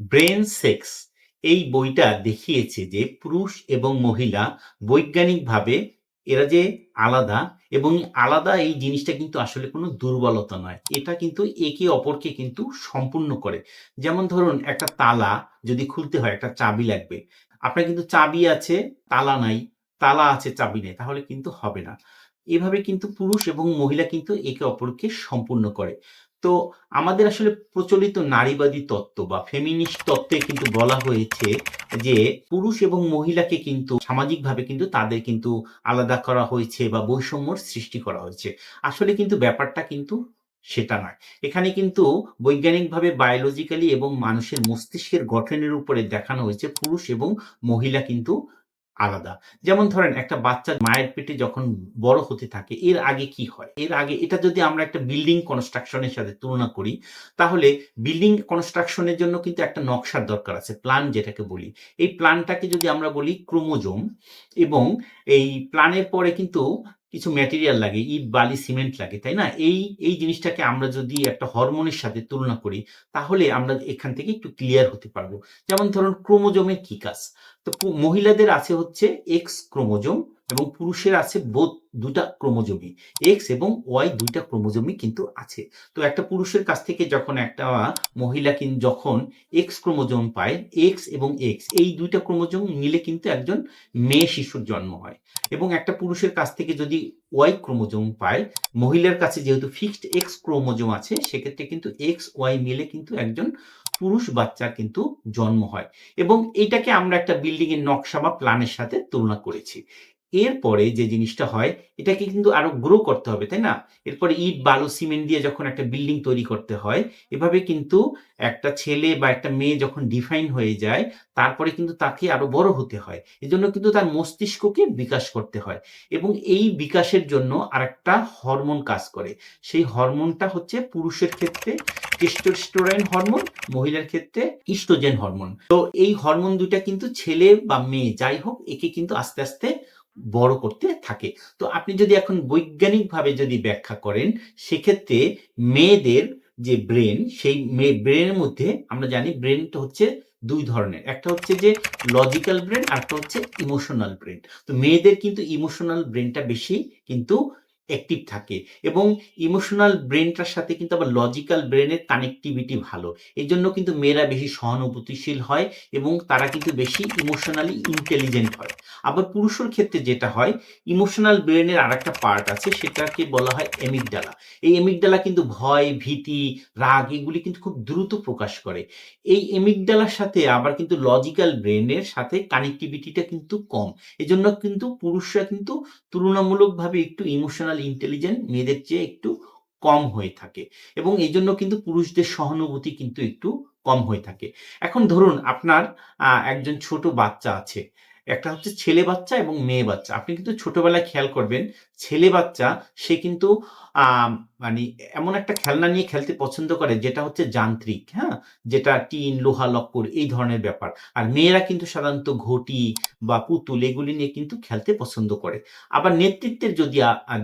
Brain sex এই বইটা দেখিয়েছে যে পুরুষ এবং মহিলা বৈজ্ঞানিকভাবে এরা যে আলাদা এবং আলাদা এই জিনিসটা কিন্তু আসলে কোনো দুর্বলতা নয়। এটা কিন্তু একে অপরকে কিন্তু সম্পূর্ণ করে। যেমন ধরুন, একটা তালা যদি খুলতে হয়, একটা চাবি লাগবে। আপনার কিন্তু চাবি আছে, তালা নাই, তালা আছে, চাবি নেই, তাহলে কিন্তু হবে না। এভাবে কিন্তু পুরুষ এবং মহিলা কিন্তু একে অপরকে সম্পূর্ণ করে। তো আমাদের আসলে প্রচলিত নারীবাদী তত্ত্ব বা ফেমিনিস্ট তত্ত্বে কিন্তু বলা হয়েছে যে পুরুষ এবং মহিলাকে কিন্তু সামাজিকভাবে কিন্তু তাদের কিন্তু আলাদা করা হয়েছে বা বৈষম্যর সৃষ্টি করা হয়েছে। আসলে কিন্তু ব্যাপারটা কিন্তু সেটা নয়। এখানে কিন্তু বৈজ্ঞানিকভাবে বায়োলজিক্যালি এবং মানুষের মস্তিষ্কের গঠনের উপরে দেখানো হয়েছে পুরুষ এবং মহিলা কিন্তু আলাদা। যেমন ধরেন একটা বাচ্চা মায়ের পেটে যখন বড় হতে থাকে, এর আগে কি হয়? এর আগে এটা যদি আমরা একটা বিল্ডিং কনস্ট্রাকশনের সাথে তুলনা করি, তাহলে বিল্ডিং কনস্ট্রাকশনের জন্য কিন্তু একটা নকশার দরকার আছে প্ল্যান যেটাকে বলি। এই প্ল্যানটাকে যদি আমরা বলি ক্রোমোজোম এবং এই প্ল্যানের পরে কিন্তু কিছু ম্যাটেরিয়াল লাগে, ইট, বালি সিমেন্ট লাগে, তাই না? এই এই জিনিসটাকে আমরা যদি একটা হরমোনের সাথে তুলনা করি, তাহলে আমরা এখান থেকে একটু ক্লিয়ার হতে পারব। যেমন ধরুন, ক্রোমোজোমের কি কাজ? তো মহিলাদের আছে হচ্ছে এক্স ক্রোমোজোম এবং পুরুষের আছে বোধ দুটা ক্রোমোজোমই এক্স এবং ওয়াই দুইটা ক্রোমোজোমই কিন্তু আছে। তো একটা পুরুষের কাছ থেকে যখন একটা মহিলা কিন্তু যখন এক্স ক্রোমোজোম পায় এক্স এবং এক্স এই দুইটা ক্রোমোজোম মিলে কিন্তু একজন মেয়ে শিশুর জন্ম হয়। এবং একটা পুরুষের কাছ থেকে যদি ওয়াই ক্রোমোজোম পায়, মহিলার কাছে যেহেতু ফিক্সড এক্স ক্রোমোজোম আছে, সেক্ষেত্রে কিন্তু এক্স ওয়াই মিলে কিন্তু একজন পুরুষ বাচ্চার কিন্তু জন্ম হয়। এবং এটাকে আমরা একটা বিল্ডিং এর নকশা বা প্ল্যানের সাথে তুলনা করেছি। এরপরে যে জিনিসটা হয়, এটাকে কিন্তু আরও গ্রো করতে হবে, তাই না? এরপরে ইট, বালু, সিমেন্ট দিয়ে যখন একটা বিল্ডিং তৈরি করতে হয়, এভাবে কিন্তু একটা ছেলে বা একটা মেয়ে যখন ডিফাইন হয়ে যায়, তারপরে কিন্তু তাকে আরও বড় হতে হয়। এজন্য কিন্তু তার মস্তিষ্ককে বিকাশ করতে হয় এবং এই বিকাশের জন্য আরেকটা হরমোন কাজ করে। সেই হরমোনটা হচ্ছে পুরুষের ক্ষেত্রে টেস্টোস্টেরন হরমোন মহিলার ক্ষেত্রে ইস্ট্রোজেন হরমোন তো এই হরমোন দুইটা কিন্তু ছেলে বা মেয়ে, যাই হোক, একে কিন্তু আস্তে আস্তে বড় করতে থাকে। তো আপনি যদি এখন বৈজ্ঞানিকভাবে যদি ব্যাখ্যা করেন, সেক্ষেত্রে মেয়েদের যে ব্রেন, সেই ব্রেনের মধ্যে আমরা জানি ব্রেনটা হচ্ছে দুই ধরনের। একটা হচ্ছে যে লজিক্যাল ব্রেন আর একটা হচ্ছে ইমোশনাল ব্রেন। তো মেয়েদের কিন্তু ইমোশনাল ব্রেনটা বেশি, কিন্তু অ্যাক্টিভ থাকে এবং ইমোশনাল ব্রেনটার সাথে কিন্তু আবার লজিক্যাল ব্রেনের কানেক্টিভিটি ভালো। এই জন্য কিন্তু মেয়েরা বেশি সহানুভূতিশীল হয় এবং তারা কিন্তু বেশি ইমোশনালি ইন্টেলিজেন্ট হয়। আবার পুরুষের ক্ষেত্রে যেটা হয় ইমোশনাল ব্রেনের আর একটা পার্ট আছে, সেটাকে বলা হয় এমিকডালা এই এমিকডালা কিন্তু ভয়, ভীতি, রাগ এগুলি কিন্তু খুব দ্রুত প্রকাশ করে। এই এমিকডালার সাথে আবার কিন্তু লজিক্যাল ব্রেনের সাথে কানেক্টিভিটিটা কিন্তু কম। এজন্য কিন্তু পুরুষরা কিন্তু তুলনামূলকভাবে একটু ইমোশনাল ইন্টেলিজেন্ট মেয়েদের চেয়ে একটু কম হয়ে থাকে এবং এই জন্য কিন্তু পুরুষদের সহানুভূতি কিন্তু একটু কম হয়ে থাকে। এখন ধরুন আপনার একজন ছোট বাচ্চা আছে একটা হচ্ছে ছেলে বাচ্চা এবং মেয়ে বাচ্চা। আপনি কিন্তু ছোটবেলায় খেয়াল করবেন, ছেলে বাচ্চা সে কিন্তু মানে এমন একটা খেলনা নিয়ে খেলতে পছন্দ করে যেটা হচ্ছে যান্ত্রিক হ্যাঁ? যেটা টিন, লোহা, লক্কর এই ধরনের ব্যাপার। আর মেয়েরা কিন্তু সাধারণত ঘটি বা পুতুল এগুলি নিয়ে কিন্তু খেলতে পছন্দ করে। আবার নেতৃত্বের যদি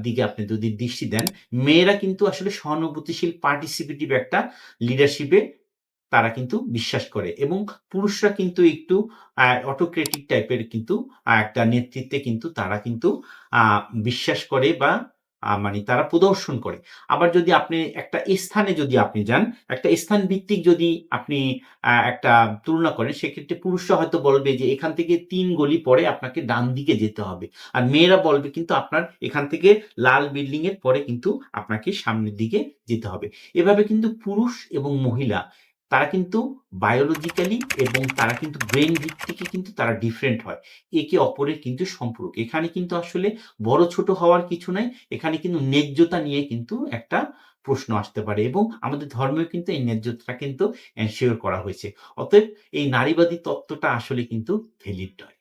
দিকে আপনি যদি দৃষ্টি দেন, মেয়েরা কিন্তু আসলে সহানুভূতিশীল পার্টিসিপেটিভ একটা লিডারশিপে তারা কিন্তু বিশ্বাস করে এবং পুরুষরা কিন্তু একটু অটোক্রেটিক টাইপের কিন্তু একটা নেতৃত্বে কিন্তু তারা কিন্তু বিশ্বাস করে বা মানে তারা প্রদর্শন করে। আবার যদি আপনি একটা স্থানে যদি আপনি যান, একটা স্থান ভিত্তিক যদি আপনি একটা তুলনা করেন, সেক্ষেত্রে পুরুষরা হয়তো বলবে যে এখান থেকে তিন গলি পরে আপনাকে ডান দিকে যেতে হবে। আর মেয়েরা বলবে কিন্তু আপনার এখান থেকে লাল বিল্ডিং এর পরে কিন্তু আপনাকে সামনের দিকে যেতে হবে। এভাবে কিন্তু পুরুষ এবং মহিলা তারা কিন্তু বায়োলজিক্যালি এবং তারা কিন্তু ব্রেন দিক থেকে কিন্তু তারা ডিফারেন্ট হয়। একে অপরের কিন্তু সম্পর্ক। এখানে কিন্তু আসলে বড় ছোট হওয়ার কিছু নাই। এখানে কিন্তু ন্যায্যতা নিয়ে কিন্তু একটা প্রশ্ন আসতে পারে এবং আমাদের ধর্মেও কিন্তু এই ন্যায্যতা কিন্তু এনশিওর করা হয়েছে। অতএব এই নারীবাদী তত্ত্বটা আসলে কিন্তু ভ্যালিড নয়।